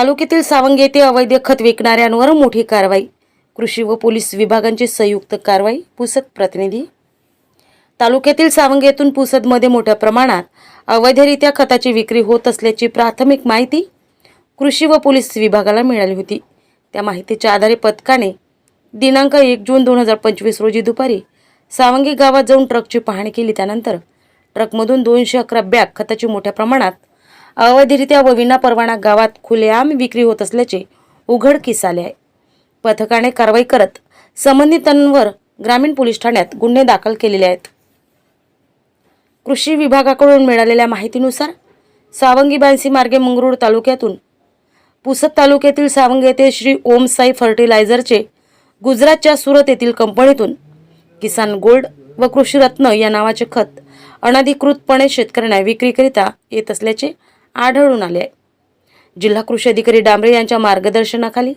तालुक्यातील सावंगी येथे अवैध खत विकणाऱ्यांवर मोठी कारवाई. कृषी व पोलीस विभागांची संयुक्त कारवाई पुसद प्रतिनिधी. तालुक्यातील सावंगी येथून पुसदमध्ये मोठ्या प्रमाणात अवैधरित्या खताची विक्री होत असल्याची प्राथमिक माहिती कृषी व पोलीस विभागाला मिळाली होती. त्या माहितीच्या आधारे पथकाने दिनांक एक जून दोन हजार पंचवीस रोजी दुपारी सावंगी गावात जाऊन ट्रकची पाहणी केली. त्यानंतर ट्रकमधून दोनशे अकरा बॅग खताची मोठ्या प्रमाणात अवैधरित्या व विना परवाना गावात खुलेआम विक्री होत असल्याचे उघडकीस आले आहे. पथकाने कारवाई करत संबंधितांवर ग्रामीण पोलीस ठाण्यात गुन्हे दाखल केलेले आहेत. कृषी विभागाकडून मिळालेल्या माहितीनुसार सावंगी बांसी मार्गे मंगरूळ तालुक्यातून पुसद तालुक्यातील सावंगी येथे श्री ओम साई फर्टिलायझरचे गुजरातच्या सुरत येथील कंपनीतून किसान गोल्ड व कृषीरत्न या नावाचे खत अनधिकृतपणे शेतकऱ्यांना विक्रीकरिता येत असल्याचे आढळून आले आहे. जिल्हा कृषी अधिकारी डांबरे यांच्या मार्गदर्शनाखाली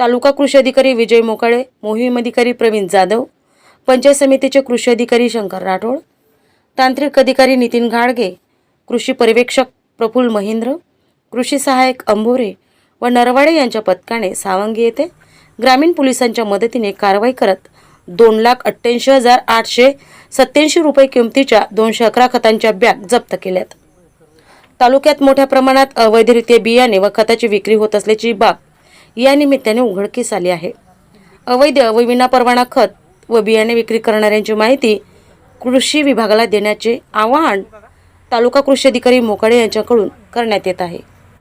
तालुका कृषी अधिकारी विजय मोकाळे मोहीम अधिकारी प्रवीण जाधव पंचायत समितीचे कृषी अधिकारी शंकर राठोड तांत्रिक अधिकारी नितीन घाडगे कृषी पर्यवेक्षक प्रफुल्ल महेंद्र कृषी सहाय्यक अंभोरे व नरवाडे यांच्या पथकाने सावंगी येथे ग्रामीण पोलिसांच्या मदतीने कारवाई करत दोन लाख अठ्ठ्याऐंशी हजार आठशे सत्याऐंशी रुपये किमतीच्या दोनशे अकरा खतांच्या बॅग जप्त केल्यात. तालुक्यात मोठ्या प्रमाणात अवैधरित्या बियाणे व खताची विक्री होत असल्याची बाब या निमित्ताने उघडकीस आली आहे. अवैध व विनापरवाना खत व बियाणे विक्री करणाऱ्यांची माहिती कृषी विभागाला देण्याचे आवाहन तालुका कृषी अधिकारी मोकाडे यांच्याकडून करण्यात येत आहे.